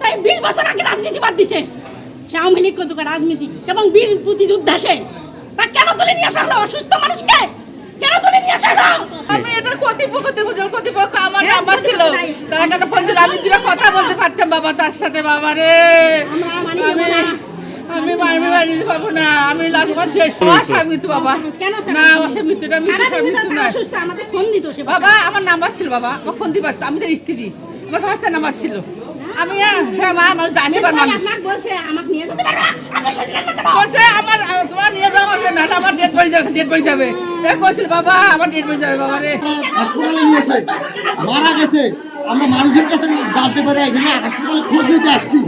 তাই বিশ বছর আগে রাজনীতি বাদ দিছে। সে আওয়ামী লীগ কত রাজনীতি? এবং বীর প্রতিযোদ্ধা সে। তা কেন তুলে নিয়ে আসা হলো? অসুস্থ মানুষকে? কেন তুলে নিয়ে আসা হলো? আমি এটা কর্তৃপক্ষ বুঝলাম কর্তৃপক্ষ আমার নাম্বার ছিল। তারা একটা ফোন দিল আমি দুটো কথা বলতে পারতাম বাবা তার সাথে বাবা রে। আমি আমি আমি বাড়ি দিতে পারব না। আমি শেষ আশা মৃত্যু বাবা। না মৃত্যুটা সারা মৃত্যুটা দিন মৃত্যু না বাবা আমার নাম্বার ছিল বাবা। আমার ফোন দিতে পারতো আমি তার স্ত্রী। আমার ভাষার নাম্বার ছিল। আমি হ্যাঁ হ্যাঁ মা আমার মানুষ বলছে আমাকে নিয়ে যেতে পারবে আমরা শুনলাম না কেন? বলছে আমার আহ, তোমার নিয়ে যাওয়া হবে পড়ে যাবে ডেট পড়ে যাবে এ কইছিল বাবা আমার ডেট পড়ে যাবে বাবা রে হাসপাতালে নিয়েছে মারা গেছে আমরা মানুষের কাছে জানতে পারি এখানে হাসপাতালে খোঁজ নিতে আসছি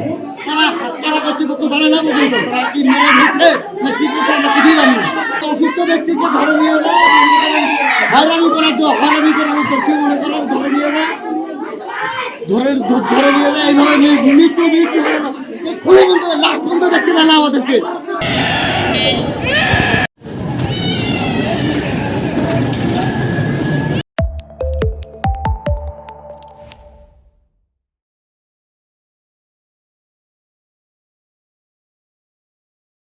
তারা তারা কর্তৃপক্ষ জানে না পর্যন্ত তারা কি মেরে হয়েছে না কি করছে আমরা কিছুই জানি না তো অসুস্থ ব্যক্তিকে ধরে নিয়ে যায় হয়রানি করার জন্য হয়রানি করার উদ্দেশ্যে মনে করেন ধরে নিয়ে যায় ধরে ধরে নিয়ে যায় এইভাবে মৃত্যু মৃত্যু লাস্ট পর্যন্ত দেখতে দেয় না আমাদেরকে